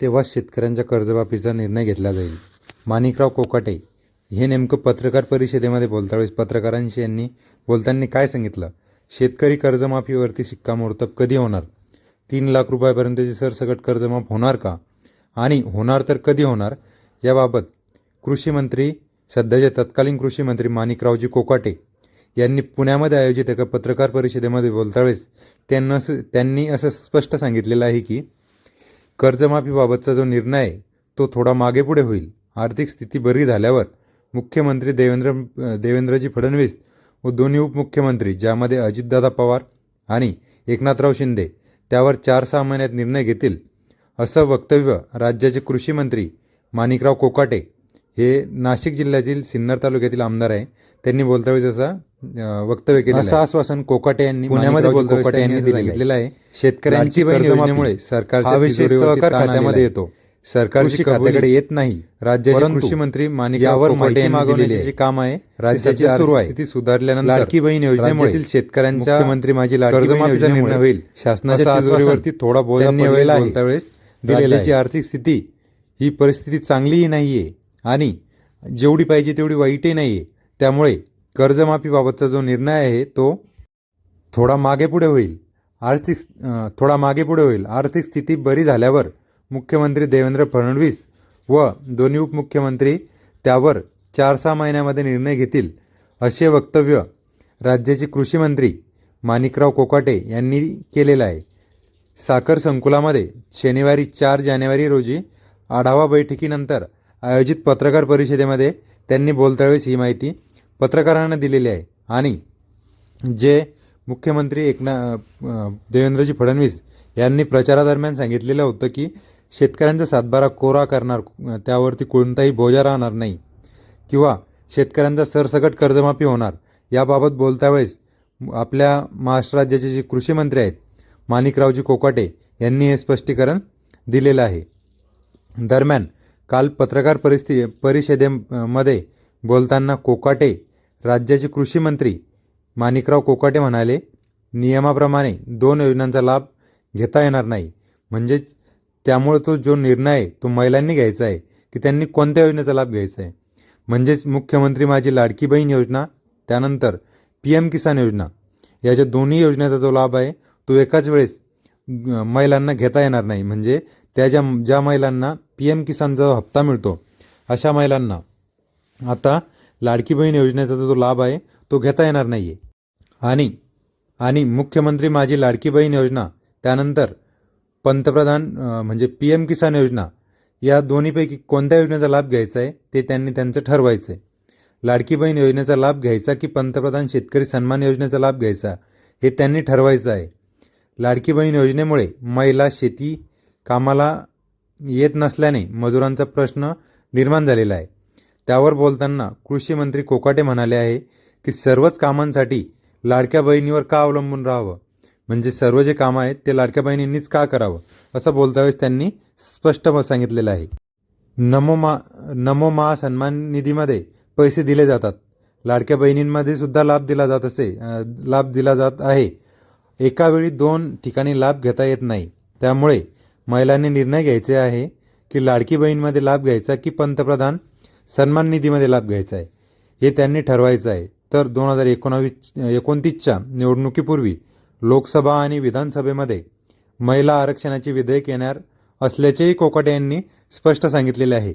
तेव्हा शेतकऱ्यांच्या कर्जमाफीचा निर्णय घेतला जाईल. माणिकराव कोकाटे हे नेमकं पत्रकार परिषदेमध्ये बोलतावेळेस पत्रकारांशी यांनी बोलताना काय सांगितलं? शेतकरी कर्जमाफीवरती शिक्कामोर्तब कधी होणार? तीन लाख रुपयापर्यंतची सरसकट कर्जमाफ होणार का? आणि होणार तर कधी होणार? याबाबत कृषी मंत्री सध्याचे तत्कालीन कृषी मंत्री माणिकरावजी कोकाटे यांनी पुण्यामध्ये आयोजित एका पत्रकार परिषदेमध्ये बोलतावेळेस त्यांना असं त्यांनी असं स्पष्ट सांगितलेलं आहे की कर्जमाफीबाबतचा जो निर्णय आहे तो थोडा मागे पुढे होईल. आर्थिक स्थिती बरी झाल्यावर मुख्यमंत्री देवेंद्र देवेंद्रजी फडणवीस व दोन्ही उपमुख्यमंत्री ज्यामध्ये अजितदादा पवार आणि एकनाथराव शिंदे त्यावर चार सहा महिन्यात निर्णय घेतील असं वक्तव्य राज्याचे कृषी मंत्री माणिकराव कोकाटे हे नाशिक जिल्ह्यातील सिन्नर तालुक्यातील आमदार आहे. त्यांनी बोलतावेळी असं अं, वक्तव्य केलं असं आश्वासन कोकाटे यांनी पुण्यामध्ये कोकाटे यांनी दिलेलं आहे. शेतकऱ्यांची योजनेमुळे ताण खात्यामध्ये. येतो. सरकारची खात्याकडे येत नाही. राज्याचे कृषी मंत्री माणिक यावर यावर माहिती माहिती मागवण्याचे काम आहे राज्याची सुरू आहे स्थिती सुधारल्यानंतर लाडकी बहीण योजनेमुळे शेतकऱ्यांच्या मुख्यमंत्री माझी लाडकी कर्जमाफीचा निर्णय होईल. शासनाच्या तिजोरीवरती थोडा बोलता वेळेस दिलेला राज्याची आहे. आर्थिक स्थिती ही परिस्थिती चांगलीही नाही आहे आणि जेवढी पाहिजे तेवढी वाईटही नाही आहे त्यामुळे कर्जमाफीबाबतचा जो निर्णय आहे तो थोडा मागे पुढे होईल. आर्थिक थोडा मागे पुढे होईल. आर्थिक स्थिती बरी झाल्यावर मुख्यमंत्री देवेंद्र फडणवीस व दोन्ही उपमुख्यमंत्री त्यावर चार सहा महिन्यामध्ये निर्णय घेतील असे वक्तव्य राज्याचे कृषी मंत्री माणिकराव कोकाटे यांनी केलेलं आहे. साखर संकुलामध्ये शनिवारी चार जानेवारी रोजी आढावा बैठकीनंतर आयोजित पत्रकार परिषदेमध्ये त्यांनी बोलतावेळेस ही माहिती पत्रकारांना दिलेली आहे. आणि जे मुख्यमंत्री एकना देवेंद्रजी फडणवीस यांनी प्रचारादरम्यान सांगितलेलं होतं की शेतकऱ्यांचा सातबारा कोरा करणार त्यावरती कोणताही बोजा राहणार नाही किंवा शेतकऱ्यांचा सरसकट कर्जमाफी होणार याबाबत बोलतावेळेस आपल्या महाराष्ट्र राज्याचे जे कृषी मंत्री आहेत माणिकरावजी कोकाटे यांनी हे स्पष्टीकरण दिलेलं आहे. दरम्यान काल पत्रकार परिस्थिती परिषदेमध्ये बोलताना कोकाटे राज्याचे कृषी मंत्री माणिकराव कोकाटे म्हणाले नियमाप्रमाणे दोन योजनांचा लाभ घेता येणार नाही. म्हणजेच त्यामुळे तो जो निर्णय आहे तो महिलांनी घ्यायचा आहे की त्यांनी कोणत्या योजनेचा लाभ घ्यायचा आहे? म्हणजेच मुख्यमंत्री माझी लाडकी बहीण योजना त्यानंतर पी एम किसान योजना याच्या दोन्ही योजनेचा जो लाभ आहे तो एकाच वेळेस महिलांना घेता येणार नाही. म्हणजे त्या ज्या ज्या महिलांना पी एम किसानचा जो हप्ता मिळतो अशा महिलांना आता लाडकी बहीण योजनेचा जो लाभ आहे तो घेता येणार नाही आहे आणि आणि मुख्यमंत्री माझी लाडकी बहीण योजना त्यानंतर पंतप्रधान म्हणजे पी एम किसान योजना या दोन्हीपैकी कोणत्या योजनेचा लाभ घ्यायचा आहे ते त्यांनी त्यांचं ठरवायचं आहे लाडकी बहीण योजनेचा लाभ घ्यायचा की पंतप्रधान शेतकरी सन्मान योजनेचा लाभ घ्यायचा हे त्यांनी ठरवायचं आहे. लाडकी बहीण योजनेमुळे महिला शेती कामाला येत नसल्याने मजुरांचा प्रश्न निर्माण झालेला आहे. त्यावर बोलताना कृषी मंत्री कोकाटे म्हणाले आहे की सर्वच कामांसाठी लाडक्या बहिणीवर का अवलंबून राहावं? म्हणजे सर्व जे कामं आहेत ते लाडक्या बहिणींनीच का करावं? असं बोलतावेळेस त्यांनी स्पष्ट सांगितलेलं आहे. नमो मा नमो मा सन्मान निधीमध्ये पैसे दिले जातात. लाडक्या बहिणींमध्ये सुद्धा लाभ दिला जात असे लाभ दिला जात आहे. एका वेळी दोन ठिकाणी लाभ घेता येत नाही. त्यामुळे महिलांनी निर्णय घ्यायचे आहे की लाडकी बहीणमध्ये लाभ घ्यायचा की पंतप्रधान सन्मान निधीमध्ये लाभ घ्यायचा आहे? हे त्यांनी ठरवायचं आहे. तर दोन हजार एकोणावीस एकोणतीसच्या निवडणुकीपूर्वी लोकसभा आणि विधानसभेमध्ये महिला आरक्षणाचे विधेयक येणार असल्याचेही कोकाटे यांनी स्पष्ट सांगितलेले आहे.